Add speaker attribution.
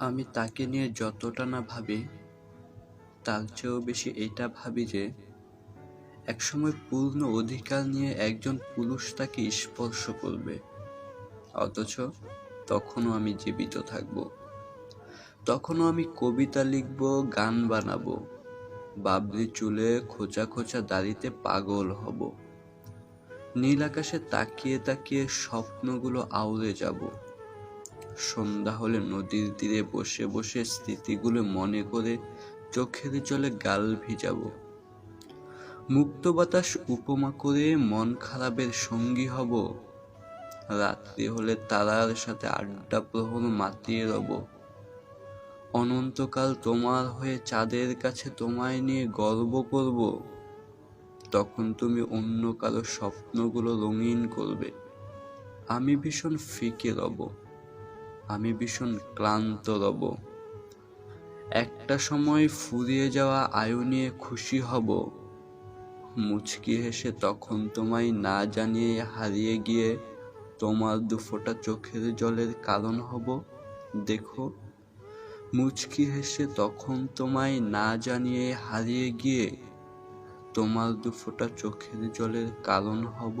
Speaker 1: আমি তাকে নিয়ে যতটা না ভাবি, তার চেয়েও বেশি এটা ভাবি যে, একসময় পূর্ণ অধিকার নিয়ে একজন পুরুষ তাকে স্পর্শ করবে। অথচ তখনও আমি জীবিত থাকব। তখনও আমি কবিতা লিখব, গান বানাবো, বাবরি চুলে খোঁচা খোঁচা দাড়িতে পাগল হব। নীল আকাশে তাকিয়ে তাকিয়ে স্বপ্নগুলো আউড়ে যাব। সন্ধ্যা হলে নদীর তীরে বসে বসে স্মৃতিগুলো মনে করে চোখের জলে গাল ভিজাবো। মুক্ত বাতাস উপমা করে মন খারাপের সঙ্গী হব। রাত্রি হলে তারার সাথে আড্ডা প্রহর মাতিয়ে রব। অনন্তকাল তোমার হয়ে চাঁদের কাছে তোমায় নিয়ে গর্ব করব। তখন তুমি অন্য কারও স্বপ্নগুলো রঙিন করবে। আমি ভীষণ ফিকে রব। আমি ভীষণ ক্লান্ত রব। একটা সময় ফুরিয়ে যাওয়া আয়ু নিয়ে খুশি হব। মুচকি হেসে তখন তোমায় না জানিয়ে হারিয়ে গিয়ে তোমার দুফোঁটা চোখের জলের কারণ হব। দেখো, মুচকি হেসে তখন তোমায় না জানিয়ে হারিয়ে গিয়ে তোমার দুফোঁটা চোখের জলের কারণ হব।